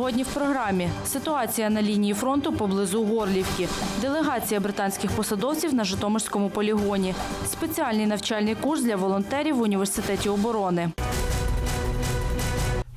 Сьогодні в програмі ситуація на лінії фронту поблизу Горлівки, делегація британських посадовців на Житомирському полігоні, спеціальний навчальний курс для волонтерів в університеті оборони.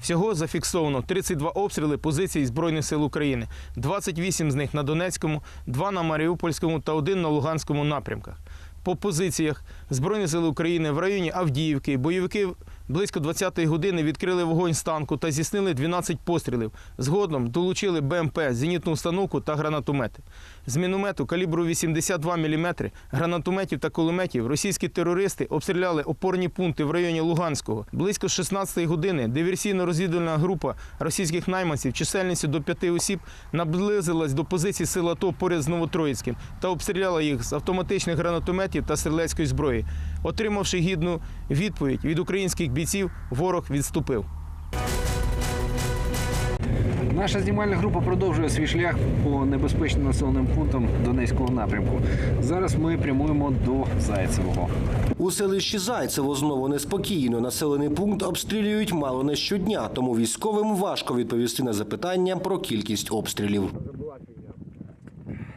Всього зафіксовано 32 обстріли позицій Збройних сил України, 28 з них на Донецькому, 2 на Маріупольському та 1 на Луганському напрямках. По позиціях Збройних сил України в районі Авдіївки бойовики близько 20-ї години відкрили вогонь з танку та здійснили 12 пострілів. Згодом долучили БМП, зенітну установку та гранатомети. З міномету калібру 82 мм, гранатометів та кулеметів російські терористи обстріляли опорні пункти в районі Луганського. Близько 16-ї години диверсійно-розвідувальна група російських найманців чисельністю до п'яти осіб наблизилась до позицій сил АТО поряд з Новотроїцьким та обстріляла їх з автоматичних гранатометів та стрілецької зброї. Отримавши гідну відповідь від українських бійців, ворог відступив. Наша знімальна група продовжує свій шлях по небезпечним населеним пунктам Донецького напрямку. Зараз ми прямуємо до Зайцевого. У селищі Зайцево знову неспокійно. Населений пункт обстрілюють мало не щодня, тому військовим важко відповісти на запитання про кількість обстрілів.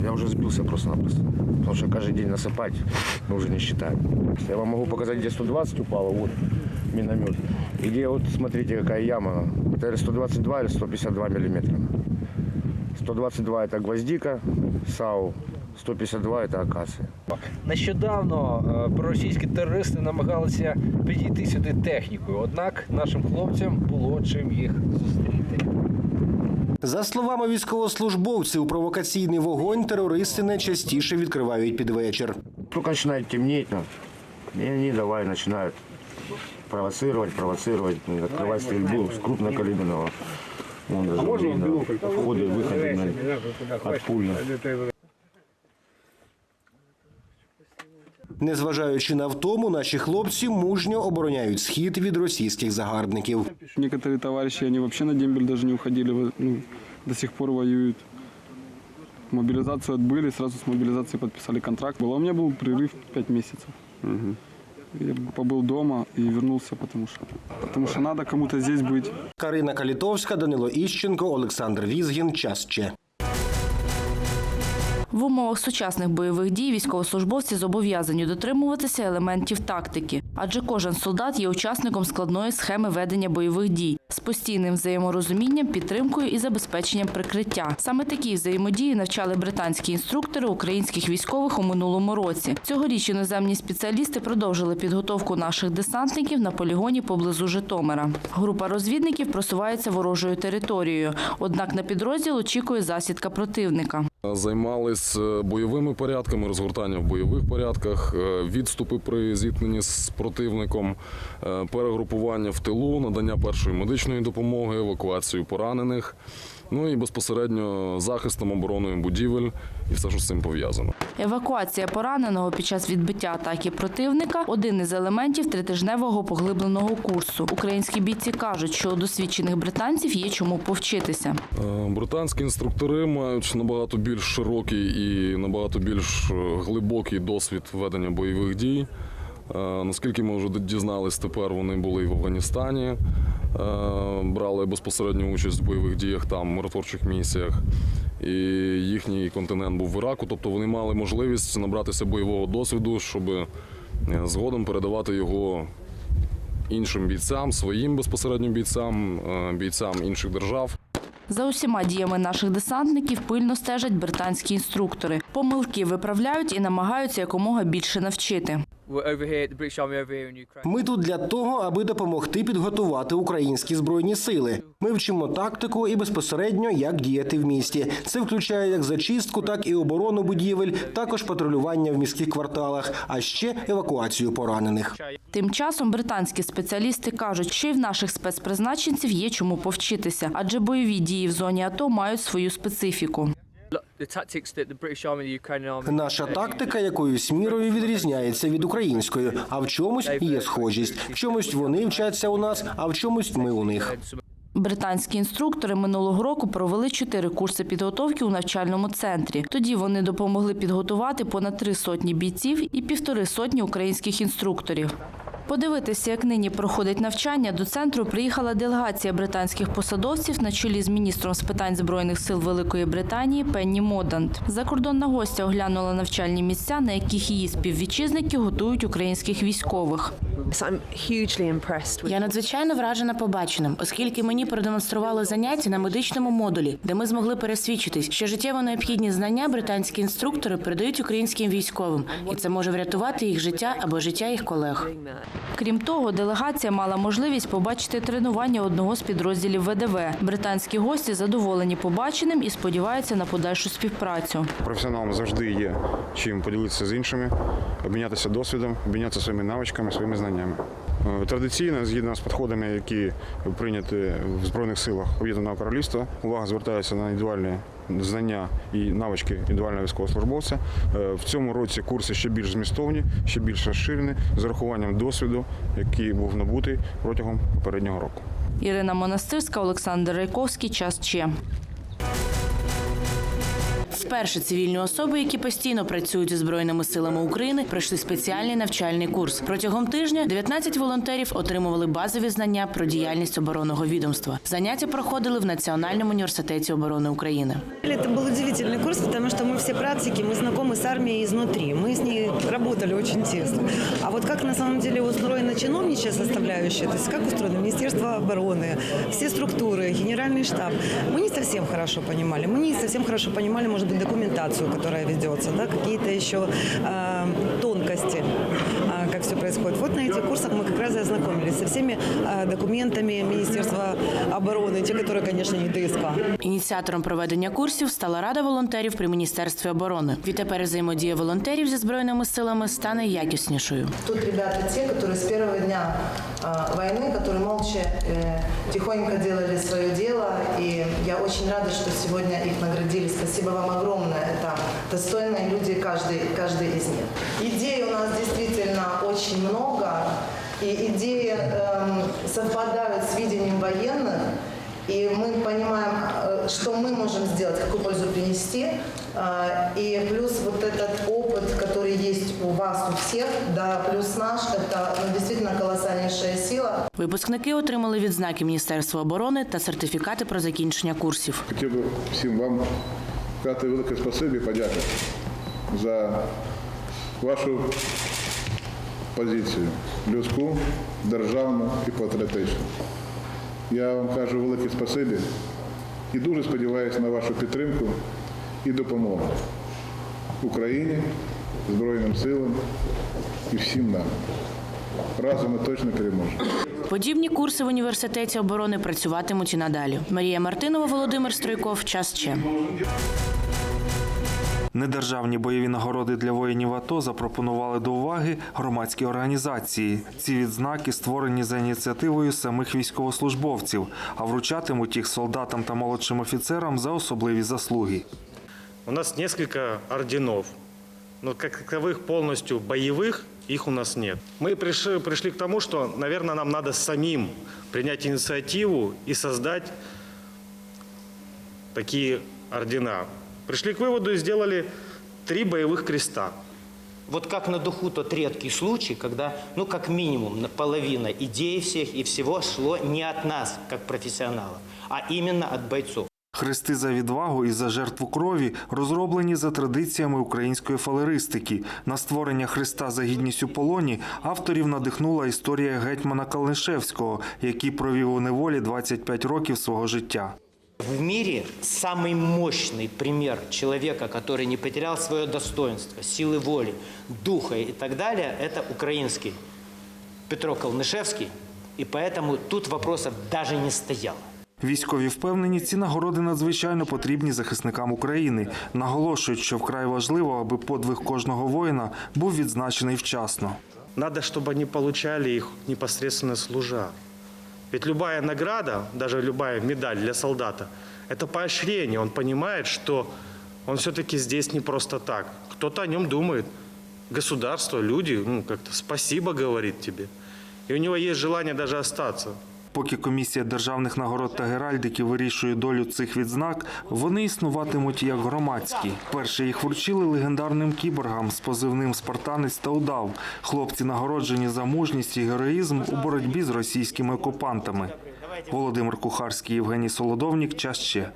Я уже сбился просто-напросто. Потому что каждый день насыпать мы уже не считаем. Я вам могу показать, где 120 упало, вот миномет. И где вот, смотрите, какая яма. Это или 122 или 152 миллиметра. 122 это гвоздика, САУ, 152 это акация. Нещодавно е, проросійські терористи намагалися підійти сюди технікою, однак нашим хлопцям було чим їх зустріти. За словами військовослужбовців, провокаційний вогонь терористи найчастіше відкривають під вечір. Только начинает темнеть, ну, и они давай начинают провоцировать, провоцировать, ну, открывать стрельбу с крупнокалиберного. Вон даже видно входы, выходы на- от пуль. Незважаючи на втому, наші хлопці мужньо обороняють схід від російських загарбників. Некоторые товарищи, они вообще на дембель даже не уходили, во- ну, до сих пор воюют. Мобилизацию отбыли, сразу с мобилизацией подписали контракт. Был. А у меня был прерыв 5 месяцев. Я побыл дома и вернулся, потому что, потому что надо кому-то здесь быть. Карина Калітовська, Данило Іщенко, Олександр Візгін. Час ще. В умовах сучасних бойових дій військовослужбовці зобов'язані дотримуватися елементів тактики, адже кожен солдат є учасником складної схеми ведення бойових дій з постійним взаєморозумінням, підтримкою і забезпеченням прикриття. Саме такі взаємодії навчали британські інструктори українських військових у минулому році. Цьогоріч іноземні спеціалісти продовжили підготовку наших десантників на полігоні поблизу Житомира. Група розвідників просувається ворожою територією, однак на підрозділ очікує засідка противника. Займались е, бойовими порядками, розгортання в бойових порядках, е, відступи при зіткненні з противником, е, перегрупування в тилу, надання першої медичної допомоги, евакуацію поранених. Ну і безпосередньо захистом обороною будівель і все, що з цим пов'язано. Евакуація пораненого під час відбиття атаки противника один із елементів тритижневого поглибленого курсу. Українські бійці кажуть, що у досвідчених британців є чому повчитися. Е, Британські інструктори мають набагато більш широкий і набагато більш е, глибокий досвід ведення бойових дій. Е, Наскільки ми вже дізнались, тепер вони були і в Афганістані, брали безпосередню участь в бойових діях там, миротворчих місіях. І їхній континент був в Іраку, тобто вони мали можливість набратися бойового досвіду, щоб е, згодом передавати його іншим бійцям, своїм безпосередньо бійцям, е, бійцям інших держав. За усіма діями наших десантників пильно стежать британські інструктори. Помилки виправляють і намагаються якомога більше навчити. Ми тут для того, аби допомогти підготувати українські збройні сили. Ми вчимо тактику і безпосередньо як діяти в місті. Це включає як зачистку, так і оборону будівель, також патрулювання в міських кварталах, а ще евакуацію поранених. Тим часом британські спеціалісти кажуть, що і в наших спецпризначенців є чому повчитися, адже бойові дії в зоні АТО мають свою специфіку. Наша тактика якоюсь мірою відрізняється від української, а в чомусь є схожість. В чомусь вони вчаться у нас, а в чомусь ми у них. Британські інструктори минулого року провели чотири курси підготовки у навчальному центрі. Тоді вони допомогли підготувати понад три сотні бійців і півтори сотні українських інструкторів. Подивитися, як нині проходить навчання, до центру приїхала делегація британських посадовців на чолі з міністром з питань збройних сил Великої Британії Пенні Модант. Закордонна гостя оглянула навчальні місця, на яких її співвітчизники готують українських військових. Я надзвичайно вражена побаченим, оскільки мені продемонстрували заняття на медичному модулі, де ми змогли пересвідчитись, що життєво необхідні знання британські інструктори передають українським військовим, і це може врятувати їх життя або життя їх колег. Крім того, делегація мала можливість побачити тренування одного з підрозділів ВДВ. Британські гості задоволені побаченим і сподіваються на подальшу співпрацю. Професіоналам завжди є чим поділитися з іншими, обмінятися досвідом, обмінятися своїми навичками, своїми знаннями. Е, Традиційно, згідно з підходами, які прийняті в Збройних силах Об'єднаного Королівства, увага звертається на індивідуальні знання і навички індивідуального військовослужбовця. Е, В цьому році курси ще більш змістовні, ще більш розширені, з урахуванням досвіду, який був набутий протягом попереднього року. Ірина Монастирська, Олександр Райковський. Час Че. Вперше цивільні особи, які постійно працюють зі збройними силами України, пройшли спеціальний навчальний курс. Протягом тижня 19 волонтерів отримували базові знання про діяльність оборонного відомства. Заняття проходили в Національному університеті оборони України. Это был удивительный курс, потому что мы все практики, мы знакомы с армией изнутри, мы с ней работали очень тесно. А вот как на самом деле устроена чиновничья составляющая, то есть как устроено Министерство обороны, все структуры, генеральный штаб, мы не совсем хорошо понимали. Мы не совсем хорошо понимали, может быть, документацию, которая ведется, да, какие-то еще э, тонкости, э, как все происходит. Вот на этих курсах мы как раз и ознакомились со всеми э, документами Министерства обороны, те, которые, конечно, не ДСК. Ініціатором проведення курсів стала Рада волонтерів при Міністерстві оборони. Відтепер взаємодія волонтерів зі збройними силами стане якіснішою. Тут ребята те, которые с первого дня а, войны, которые молча, э, тихонько делали свое дело. И я очень рада, что сегодня их наградили. Спасибо вам огромное. Это достойные люди, каждый, каждый из них. Идей у нас действительно очень много. И идеи эм, совпадают с видением военных. И мы понимаем, э, что мы можем сделать, какую пользу принести. А, И плюс вот этот опыт, который есть у вас у всех, да, плюс наш, это ну, действительно колоссальнейшая сила. Випускники отримали відзнаки Міністерства оборони та сертифікати про закінчення курсів. Хотів би всім вам сказати велике спасибі, подяку за вашу позицію людську, державну і патріотичну. Я вам кажу велике спасибі і дуже сподіваюся на вашу підтримку і допомогу Україні, Збройним силам і всім нам. Разом ми точно переможемо. Подібні курси в університеті оборони працюватимуть і надалі. Марія Мартинова, Володимир Стройков. Час ще. Недержавні бойові нагороди для воїнів АТО запропонували до уваги громадські організації. Ці відзнаки створені за ініціативою самих військовослужбовців, а вручатимуть їх солдатам та молодшим офіцерам за особливі заслуги. У нас несколько орденов, но как таковых полностью боевых их у нас нет. Мы пришли, пришли к тому, что, наверное, нам надо самим принять инициативу и создать такие ордена. Пришли к выводу и сделали три боевых креста. Вот как на духу тот редкий случай, когда, ну, как минимум, на- половина идей всех и всего шло не от нас, как профессионалов, а именно от бойцов. Хрести за відвагу і за жертву крові розроблені за традиціями української фалеристики. На створення хреста за гідність у полоні авторів надихнула історія гетьмана Калнишевського, який провів у неволі 25 років свого життя. В мире самый мощный пример человека, который не потерял свое достоинство, силы воли, духа и так далее, это украинский Петро Калнышевский. И поэтому тут вопросов даже не стояло. Військові впевнені, ці нагороди надзвичайно потрібні захисникам України. Наголошують, що вкрай важливо, аби подвиг кожного воїна був відзначений вчасно. Надо, чтобы они получали их непосредственно служа. Ведь любая награда, даже любая медаль для солдата, это поощрение. Он понимает, что он все-таки здесь не просто так. Кто-то о нем думает. Государство, люди, ну, как-то спасибо говорит тебе. И у него есть желание даже остаться. Поки комісія державних нагород та геральдики вирішує долю цих відзнак, вони існуватимуть як громадські. Перше їх вручили легендарним кіборгам з позивним Спартанець та удав. Хлопці нагороджені за мужність і героїзм у боротьбі з російськими окупантами. Володимир Кухарський, Євгеній Солодовнік. Час ще.